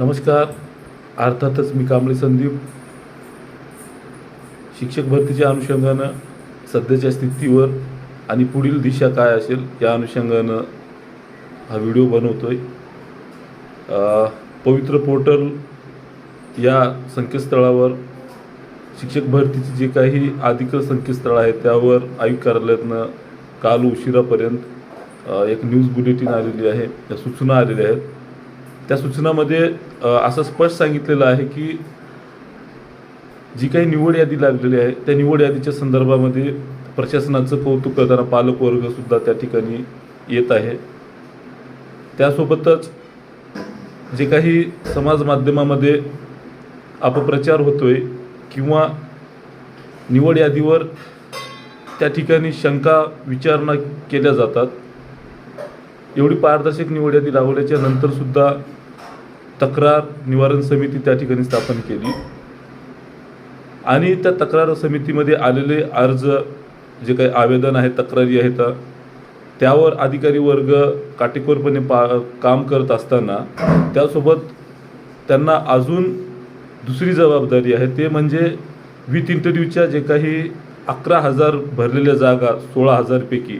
नमस्कार. अर्थातच मी कांबळे संदीप. शिक्षक भरतीच्या अनुषंगानं सध्याच्या स्थितीवर आणि पुढील दिशा काय असेल या अनुषंगानं हा व्हिडिओ बनवतो आहे पवित्र पोर्टल या संकेतस्थळावर शिक्षक भरतीचे जे काही अधिकृत संकेतस्थळ आहे त्यावर आयुक्त कार्यालयातनं काल उशिरापर्यंत एक न्यूज बुलेटिन आलेली आहे. त्या सूचना आलेल्या आहेत. त्या सूचनामध्ये असं स्पष्ट सांगितलेलं आहे की जी काही निवड यादी लागलेली आहे त्या निवड यादीच्या संदर्भामध्ये प्रशासनाचं कौतुक करताना पालकवर्गसुद्धा त्या ठिकाणी येत आहे. त्यासोबतच जे काही समाज माध्यमामध्ये अपप्रचार होतोय किंवा निवड यादीवर त्या ठिकाणी शंका विचारणा केल्या जातात एवढी पारदर्शक निवड यादी राबवल्याच्या नंतरसुद्धा तक्रार निवारण समिती त्या ठिकाणी स्थापन केली. आणि त्या तक्रार समितीमध्ये आलेले अर्ज जे काही आवेदन आहे तक्रारी आहेत त्यावर अधिकारी वर्ग काटेकोरपणे पा काम करत असताना त्यासोबत त्यांना अजून दुसरी जबाबदारी आहे. ते म्हणजे विथ इंटरव्ह्यूच्या जे काही अकरा हजार भरलेल्या जागा सोळा हजारपैकी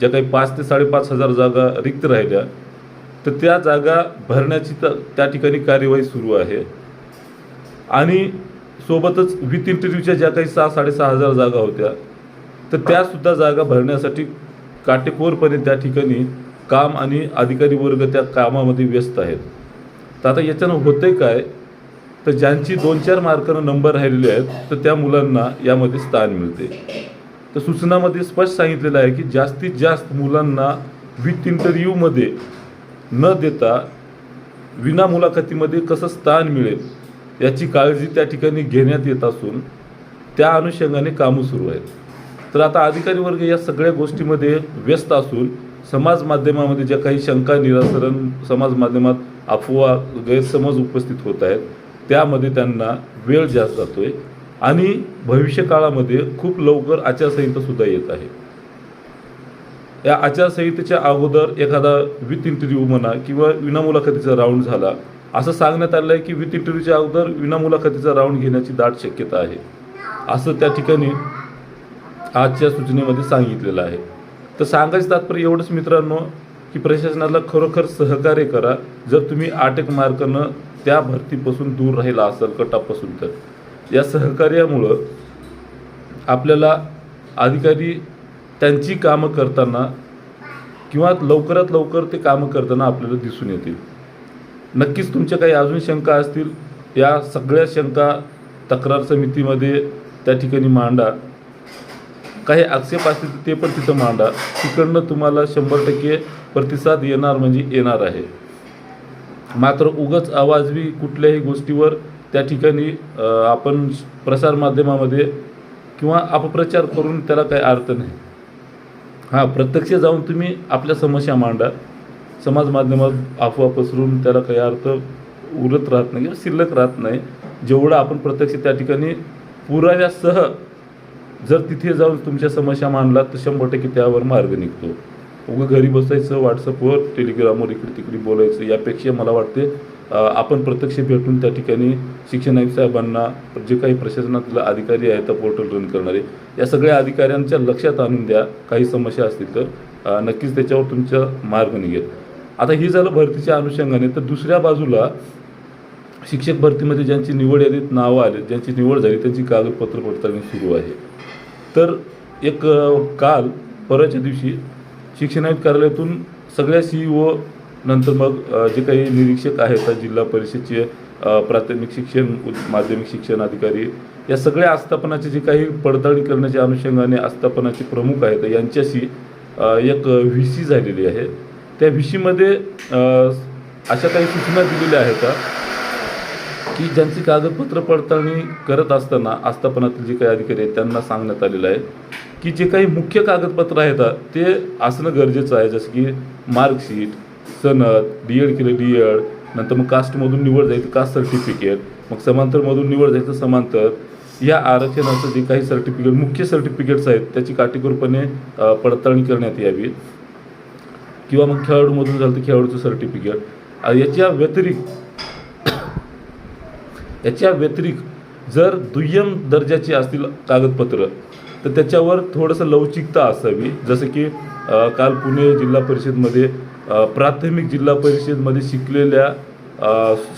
ज्या काही पाच ते साडेपाच हजार जागा रिक्त राहिल्या तर त्या जागा भरण्याची तर त्या ठिकाणी कार्यवाही सुरू आहे. आणि सोबतच विथ इंटरव्ह्यूच्या ज्या काही सहा साडेसहा हजार जागा होत्या तर त्यासुद्धा जागा भरण्यासाठी काटेकोरपणे त्या ठिकाणी काम आणि अधिकारी वर्ग त्या कामामध्ये व्यस्त आहेत. तर आता याच्यानं होतंय काय? तर ज्यांची दोन चार मार्कानं नंबर राहिलेले आहेत तर त्या मुलांना यामध्ये स्थान मिळते. तर सूचनामध्ये स्पष्ट सांगितलेलं आहे की जास्तीत जास्त मुलांना विथ इंटरव्ह्यूमध्ये न देता विना मुलाखतीमध्ये कसं स्थान मिळेल याची काळजी त्या ठिकाणी घेण्यात येत असून त्या अनुषंगाने कामं सुरू आहेत. तर आता अधिकारी वर्ग या सगळ्या गोष्टीमध्ये व्यस्त असून समाज माध्यमामध्ये ज्या काही शंका निरासरण समाज माध्यमात अफवा गैरसमज उपस्थित होत आहेत त्यामध्ये त्यांना वेळ जास्त जातो आहे आणि भविष्यकाळामध्ये खूप लवकर आचारसंहितासुद्धा येत आहे. या आचारसंहितेच्या अगोदर एखादा विथ इंटरव्ह्यू म्हणा किंवा विना मुलाखतीचा राऊंड झाला असं सांगण्यात आलं आहे की विथ इंटरव्ह्यूच्या अगोदर विना मुलाखतीचा राऊंड घेण्याची दाट शक्यता आहे. असं त्या ठिकाणी आजच्या सूचनेमध्ये सांगितलेलं आहे. तर सांगायचं तात्पर्य एवढंच मित्रांनो की प्रशासनाला खरोखर सहकार्य करा. जर तुम्ही आठ एक मार्कानं त्या भरतीपासून दूर राहिला असाल कटापासून तर. या सहकार्यामुळं आपल्याला अधिकारी त्यांची कामं करताना किंवा लवकरात लवकर ते कामं करताना आपल्याला दिसून येतील. नक्कीच तुमच्या काही अजून शंका असतील या सगळ्या शंका तक्रार समितीमध्ये त्या ठिकाणी मांडा. काही आक्षेप असतील ते पण तिथं मांडा. तिकडनं तुम्हाला शंभर टक्के प्रतिसाद येणार म्हणजे येणार आहे. मात्र उगच आवाजवी कुठल्याही गोष्टीवर त्या ठिकाणी आपण प्रसारमाध्यमामध्ये किंवा अपप्रचार करून त्याला काही अर्थ नाही. हां प्रत्यक्ष जाऊन तुम्ही आपल्या समस्या मांडा. समाज माध्यमात अफवा पसरून त्याला काही अर्थ उरत राहत नाही किंवा शिल्लक राहत नाही. जेवढं आपण प्रत्यक्ष त्या ठिकाणी पुराव्यासह जर तिथे जाऊन तुमच्या समस्या मांडलात तर शंभर टक्के त्यावर मार्ग निघतो. उगं घरी बसायचं व्हॉट्सअपवर टेलिग्रामवर इकडे तिकडे बोलायचं यापेक्षा मला वाटते आपण प्रत्यक्ष भेटून त्या ठिकाणी शिक्षण आयुक्त साहेबांना जे काही प्रशासनातले अधिकारी आहेत पोर्टल रन करणारे या सगळ्या अधिकाऱ्यांच्या लक्षात आणून द्या काही समस्या असतील तर. नक्कीच त्याच्यावर तुमचा मार्ग निघेल. आता ही झालं भरतीच्या अनुषंगाने तर दुसऱ्या बाजूला शिक्षक भरतीमध्ये ज्यांची निवड यादीत नावं आली ज्यांची निवड झाली त्यांची कागदपत्र पडताळणी सुरू आहे. तर एक काल परवाच्या दिवशी शिक्षण आयुक्त कार्यालयातून सगळ्या सी ओ नंतर मग जे काही निरीक्षक आहेत जिल्हा परिषदचे प्राथमिक शिक्षण उच्च माध्यमिक शिक्षण अधिकारी या सगळ्या आस्थापनाचे जे काही पडताळणी करण्याच्या अनुषंगाने आस्थापनाचे प्रमुख आहेत यांच्याशी एक व्ही सी झालेली आहे. त्या व्ही सीमध्ये अशा काही सूचना दिलेल्या आहेत की ज्यांची कागदपत्र पडताळणी करत असताना आस्थापनातील जे काही अधिकारी आहेत त्यांना सांगण्यात आलेलं आहे की जे काही मुख्य कागदपत्र आहेत ते असणं गरजेचं आहे. जसं की मार्कशीट सनद डी एड केलं डी एड नंतर मग कास्टमधून निवड जाईल तर कास्ट सर्टिफिकेट मग समांतरमधून निवड जाईल तर समांतर. या आरक्षणाचं जे काही सर्टिफिकेट मुख्य सर्टिफिकेट्स आहेत त्याची काटेकोरपणे पडताळणी करण्यात यावी. किंवा मग खेळाडूमधून झालं तर खेळाडूचं सर्टिफिकेट याच्या व्यतिरिक्त याच्या व्यतिरिक्त जर दुय्यम दर्जाची असतील कागदपत्र तर त्याच्यावर थोडंसं लवचिकता असावी. जसं की काल पुणे जिल्हा परिषदमध्ये प्राथमिक जिल्हा परिषदमध्ये शिकलेल्या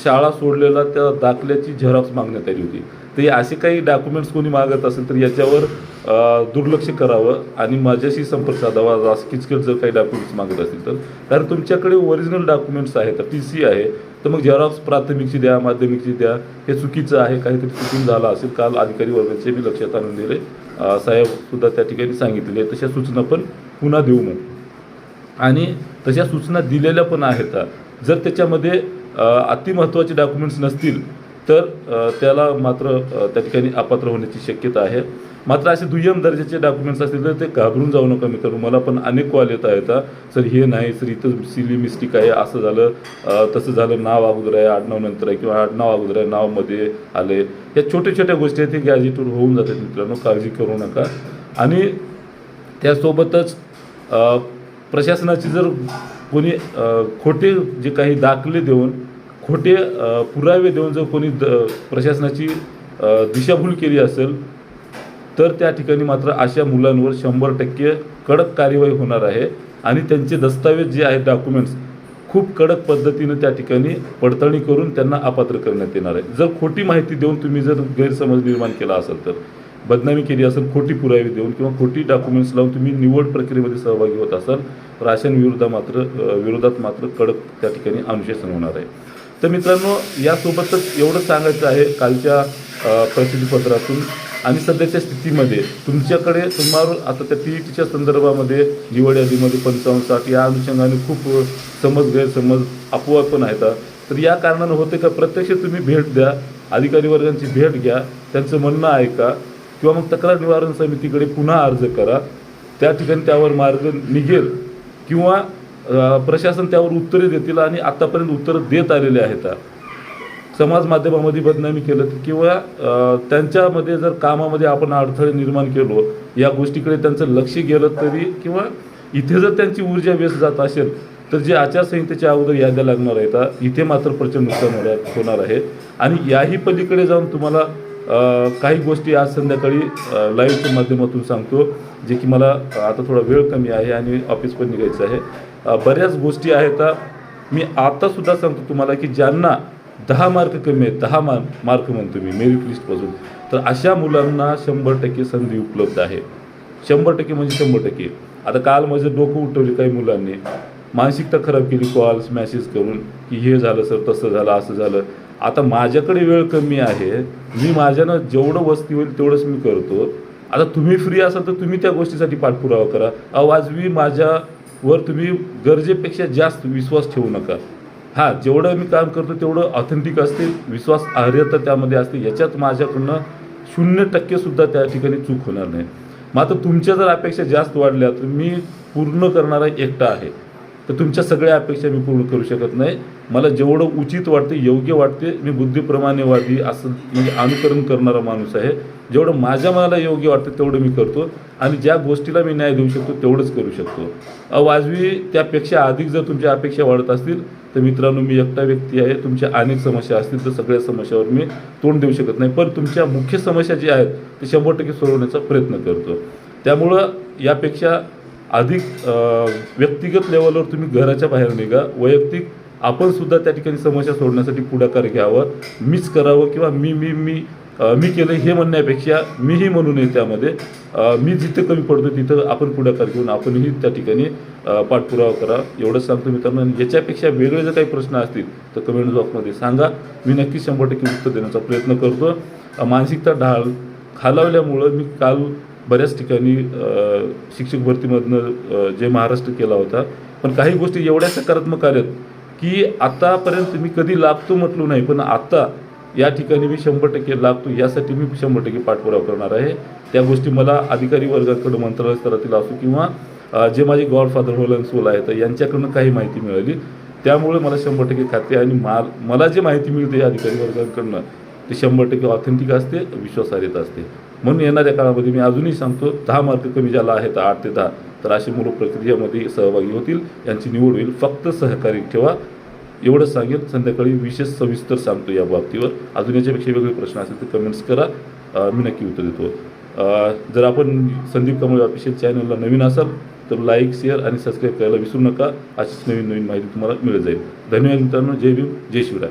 शाळा सोडलेला त्या दाखल्याची झेरॉक्स मागण्यात आली होती. तर हे असे काही डॉक्युमेंट्स कोणी मागत असेल तर याच्यावर दुर्लक्ष करावं आणि माझ्याशी संपर्क साधावा असं किचकट जर काही डॉक्युमेंट्स मागत असतील तर. कारण तुमच्याकडे ओरिजिनल डॉक्युमेंट्स आहेत टी सी आहे तर मग झेरॉक्स प्राथमिकची द्या माध्यमिकची द्या हे चुकीचं आहे काहीतरी चुकून झालं असेल काल अधिकारी वर्गाचे मी लक्षात आणून दिले. साहेबसुद्धा त्या ठिकाणी सांगितले तशा सूचना पण पुन्हा देऊ मग आणि तशा सूचना दिलेल्या पण आहेत. जर त्याच्यामध्ये अतिमहत्त्वाचे डॉक्युमेंट्स नसतील तर त्याला मात्र त्या ठिकाणी अपात्र होण्याची शक्यता आहे. मात्र असे दुय्यम दर्जाचे डॉक्युमेंट्स असतील तर ते घाबरून जाऊ नका मित्रांनो. मला पण अनेक कॉल येत आहेत सर हे नाही सर इथं सिली मिस्टेक आहे असं झालं तसं झालं नाव अगोदर आहे आडनाव नंतर आहे किंवा आडनाव अगोदर आहे नावमध्ये आले या छोट्या छोट्या गोष्टी आहेत ते गॅजेटवर होऊन जातात मित्रांनो. काळजी करू नका. आणि त्यासोबतच प्रशासनाची जर कोणी खोटे जे काही दाखले देऊन खोटे पुरावे देऊन जर कोणी द प्रशासनाची दिशाभूल केली असेल तर त्या ठिकाणी मात्र अशा मुलांवर शंभर टक्के कडक कार्यवाही होणार आहे आणि त्यांचे दस्तावेज जे आहेत डॉक्युमेंट्स खूप कडक पद्धतीनं त्या ठिकाणी पडताळणी करून त्यांना अपात्र करण्यात येणार आहे. जर खोटी माहिती देऊन तुम्ही जर गैरसमज निर्माण केला असेल तर. बदनामी केली असेल खोटी पुरावे देऊन किंवा खोटी डॉक्युमेंट्स लावून तुम्ही निवड प्रक्रियेमध्ये सहभागी होत असाल तर अशांविरुद्ध मात्र विरोधात मात्र कडक त्या ठिकाणी अनुशासन होणार आहे. तर मित्रांनो यासोबतच एवढं सांगायचं आहे कालच्या प्रसिद्धीपत्रातून आणि सध्याच्या स्थितीमध्ये तुमच्याकडे सुमार आता त्या टी ई टीच्या संदर्भामध्ये निवड यादीमध्ये पंचावन्न साठ या अनुषंगाने खूप समज गैरसमज अफवा पण आहेत. तर या कारणानं होते का प्रत्यक्ष तुम्ही भेट द्या अधिकारी वर्गांची भेट घ्या त्यांचं म्हणणं ऐका किंवा मग तक्रार निवारण समितीकडे पुन्हा अर्ज करा. त्या ठिकाणी त्यावर मार्ग निघेल. किंवा प्रशासन त्यावर उत्तरे देतील आणि आत्तापर्यंत उत्तरं देत आलेले आहेत. समाज माध्यमामध्ये बदनामी केलं तर किंवा त्यांच्यामध्ये जर कामामध्ये आपण अडथळे निर्माण केलो या गोष्टीकडे त्यांचं लक्ष गेलं तरी किंवा इथे जर त्यांची ऊर्जा व्यस्त जात असेल तर जे आचारसंहितेच्या अगोदर याद्या लागणार आहेत इथे मात्र प्रचंड नुकसान होणार होणार आहे. आणि याही पलीकडे जाऊन तुम्हाला काही गोष्टी आज संध्याकाळी लाईव्हच्या माध्यमातून सांगतो जे की मला आता थोडा वेळ कमी आहे आणि ऑफिस पण निघायचं आहे. बऱ्याच गोष्टी आहेत मी आतासुद्धा सांगतो तुम्हाला की ज्यांना दहा मार्क कमी आहेत दहा मार्क मार्क म्हणतो मी मेरिट लिस्टपासून तर अशा मुलांना शंभर टक्के संधी उपलब्ध आहे. शंभर टक्के म्हणजे शंभर टक्के. आता काल माझं डोकं उठवले काही मुलांनी. मानसिकता खराब केली कॉल्स मॅसेज करून की हे झालं सर तसं झालं असं झालं. आता माझ्याकडे वेळ कमी आहे मी माझ्यानं जेवढं वस्ती होईल तेवढंच मी करतो. आता तुम्ही फ्री असाल तर तुम्ही त्या गोष्टीसाठी पाठपुरावा करा. अवाजवी माझ्यावर तुम्ही गरजेपेक्षा जास्त विश्वास ठेवू नका. हां जेवढं मी काम करतो तेवढं ऑथेंटिक असते विश्वास अर्हता त्यामध्ये असते. याच्यात माझ्याकडनं शून्य टक्केसुद्धा त्या ठिकाणी चूक होणार नाही. मात्र तुमच्या जर अपेक्षा जास्त वाढल्या तर मी पूर्ण करणारा एकटा आहे. तर तुमच्या सगळ्या अपेक्षा मी पूर्ण करू शकत नाही. मला जेवढं उचित वाटते योग्य वाटते मी बुद्धिप्रमाणे वाढली असं म्हणजे अनुकरण करणारा माणूस आहे. जेवढं माझ्या मनाला योग्य वाटतं तेवढं मी करतो. आणि ज्या गोष्टीला मी न्याय देऊ शकतो तेवढंच करू शकतो. अवाजवी त्यापेक्षा अधिक जर तुमच्या अपेक्षा वाढत असतील तर मित्रांनो मी एकटा व्यक्ती आहे. तुमच्या अनेक समस्या असतील तर सगळ्या समस्यावर मी तोंड देऊ शकत नाही. पण तुमच्या मुख्य समस्या ज्या आहेत ते शंभर टक्के सोडवण्याचा प्रयत्न करतो. त्यामुळं यापेक्षा अधिक व्यक्तिगत लेवलवर तुम्ही घराच्या बाहेर निघा. वैयक्तिक आपण सुद्धा त्या ठिकाणी समस्या सोडण्यासाठी पुढाकार घ्यावं. मीच करावं किंवा मी मी मी मी केलं हे म्हणण्यापेक्षा मीही म्हणू नये त्यामध्ये. मी जिथं कमी पडतो तिथं आपण पुढाकार घेऊन आपणही त्या ठिकाणी पाठपुरावा करा. एवढंच सांगतो मित्रांनो. याच्यापेक्षा वेगळे जर काही प्रश्न असतील तर कमेंट बॉक्समध्ये सांगा. मी नक्की शंभर टक्के उत्तर देण्याचा प्रयत्न करतो. मानसिकता ढाल खालावल्यामुळं मी काल बऱ्याच ठिकाणी शिक्षक भरतीमधनं जे महाराष्ट्र केला होता. पण काही गोष्टी एवढ्या सकारात्मक आल्यात की आतापर्यंत मी कधी लागतो म्हटलो नाही पण आता या ठिकाणी मी शंभर टक्के लागतो यासाठी मी शंभर टक्के पाठपुरावा करणार आहे. त्या गोष्टी मला अधिकारी वर्गाकडं मंत्रालय स्तरातील असो किंवा जे माझे गॉडफादर होलन सोल आहेत यांच्याकडून काही माहिती मिळाली. त्यामुळे मला शंभर टक्के खाते आणि मा मला जे माहिती मिळते या अधिकारी वर्गाकडनं ते शंभर टक्के ऑथेंटिक असते विश्वासार्हता असते. म्हणून येणाऱ्या काळामध्ये मी अजूनही सांगतो दहा मार्क कमी ज्याला आहेत आठ ते दहा तर असे मुलं प्रक्रियेमध्ये सहभागी होतील. यांची निवड होईल. फक्त सहकारी ठेवा. एवढंच सांगेल संध्याकाळी विशेष सविस्तर सांगतो या बाबतीवर. अजून याच्यापेक्षा वेगळे प्रश्न असेल तर कमेंट्स करा. मी नक्की उत्तर देतो. जर आपण संदीप कांबळे ऑफिशियल चॅनलला नवीन असाल तर लाईक शेअर आणि सबस्क्राईब करायला विसरू नका. अशीच नवीन नवीन माहिती तुम्हाला मिळत जाईल. धन्यवाद मित्रांनो. जय भीम. जय शिवराय.